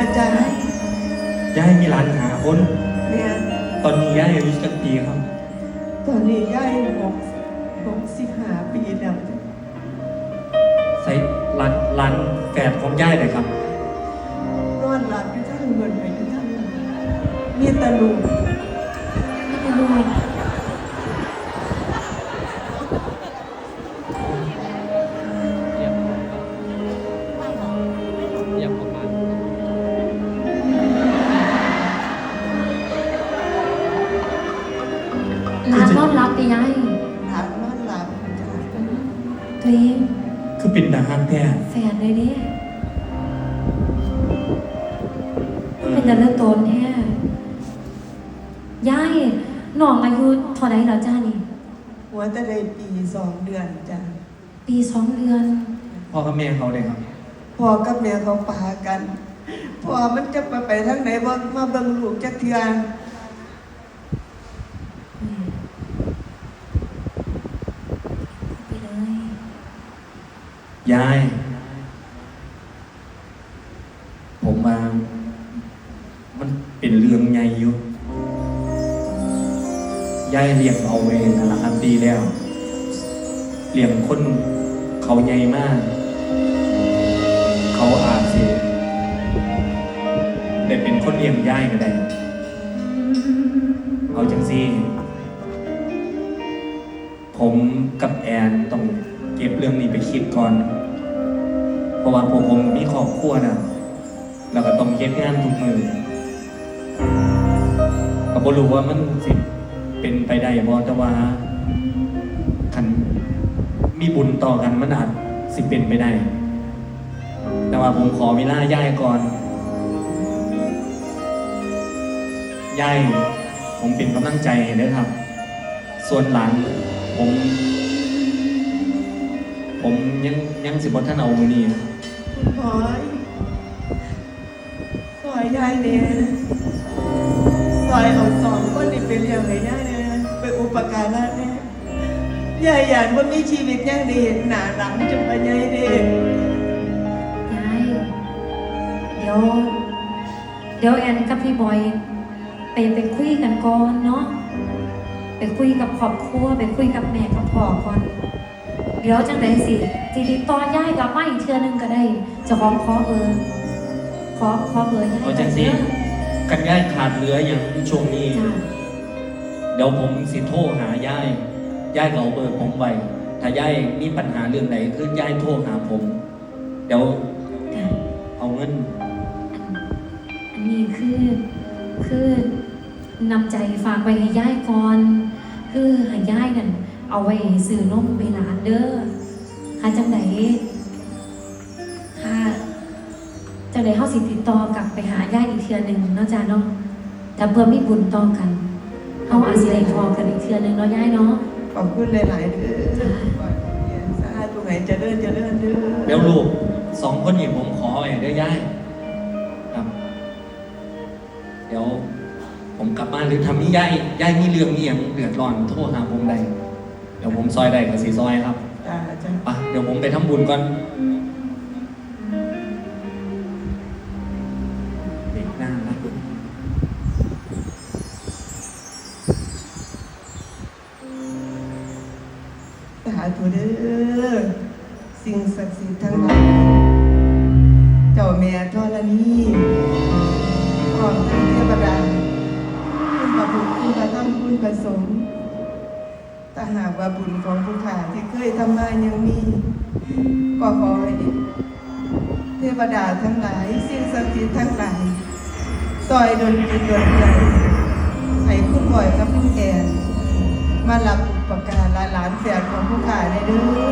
นะจ๊ะยายมีหลานหาคน เนี่ยตอนนี้ยายอายุจักปีครับ ตอนนี้ย่ายหกหกสิบห้าปีแล้วจ้ะใส่หลานหลานแฝดของยายเลยครับ นอนหลับอยู่ทั้งเงินไปอยู่ทั้งเงินมีแตะลุง ร้านนอนรับไปยังหลับนอนหลับจ้ะตัวเองคือปิดดังฮันแท้แฟนเลยดิเป็นแต่เรื่องโตนแท้ยายน้องอายุเท่าไรแล้วจ้านี่ หัวจะได้ปีสองเดือนจ้ะปีสองเดือนพ่อกับแม่เขาเลยครับพ่อกับแม่เขาปากันพ่อมันจะไปไปทางไหนบ่มาเบิ่งลูกจักเทื่ออืมไปเลย ยาย ผมมา มันเป็นเรื่องใหญ่อยู่ยายเลี้ยงเอาเวนนะครับดีแล้วเลี้ยงคนเขาใหญ่มาก เขาอาจสิได้เป็นคนเลี้ยงยายก็ได้เอาจังซี่ ผมกับแอนต้อง เก็บเรื่องนี้ไปคิดก่อน เพราะว่าผมมีครอบครัวนะแล้วก็ต้องเก็บงานทุกมือก็บ่รู้ว่ามันสิเป็นไปได้บ่แต่ว่าคันมีบุญต่อกันมันอาจสิเป็นไปได้ แต่ว่าผมขอเวลาย่ายก่อนย่ายผมเป็นกำลังใจให้เด้อครับ ส่วนหลังผม ผมยังยังสิบท่านเอามือนี้ขอยขอยยายเนี่ยขอยเอาสองคนนี่ไปเลี้ยงให้ยายเนี่ยไปอุปการะเนี่ยยายอยากว่ามีชีวิตยังได้เห็นหน้าหลังจะมายายเด็กยายเดี๋ยวเดี๋ยวแอนกับพี่บอย ไปไปคุยกันก่อนเนาะไปคุยกับครอบครัวไปคุยกับแม่กับพ่อก่อน เดี๋ยวจังไดสิสิติดต่อย่ายกลับมาอีกเทื่อนึงก็ได้เจะของขอเบอร์ขอขอเบอร์ย่ายเอาจังสิกันย่ายขาดเหลืออย่างช่วงนี้ จ้าเดี๋ยวผมสิโทรหาย่ายย่ายก็เอาเบอร์ผมไว้ถ้าย่ายมีปัญหาเรื่องไหนคือย่ายโทรหาผม เดี๋ยวจ้า เอาเงิน อันนี้คือคือนำใจฝากไว้ให้ย่ายก่อน คือให้ย่ายนั่น เอาไว้ซื้อนมไปหลานเด้อหาจังไหนหาจังไหนเฮาสิติดต่อกลับไปหาย่ายอีกเทื่อหนึงเนาะจ้าเนาะแต่เพื่อมีบุญต่อกันเฮาอาจสิได้พอกันอีกเทื่อหนึงเนาะย่ายเนาะขอบคุณหลายๆเด้อขอยเรียนสาธุให้เจริญเจริญเด้อเดี๋ยวลูกสองคนนี้ผมขอไว้เด้อย่ายครับ เดี๋ยวผมกลับบ้านหรือทำนี่ย่ายย่ายมีเรื่องมีอย่างเดือดร้อนโทรหาผมได้ เดี๋ยวผมซอยได้กับสีซอยครับจ้าจ้าไปเดี๋ยวผมไปทำบุญก่อนเด็กหน้านะสาธุเด้อสิ่งศักดิ์สิทธิ์ทั้งหลาย ถ้าหากว่าบุญของผู้ขาที่เคยทำมายังมีก็ขอให้เทวดาทั้งหลายสิ่งศักดิ์สิทธิ์ทั้งหลายซอยดลจิตดนใจให้คุณบ่อยกับคุณแอนมารับอุปการะหลานแฝดของผู้ขาในเด้อสาธุ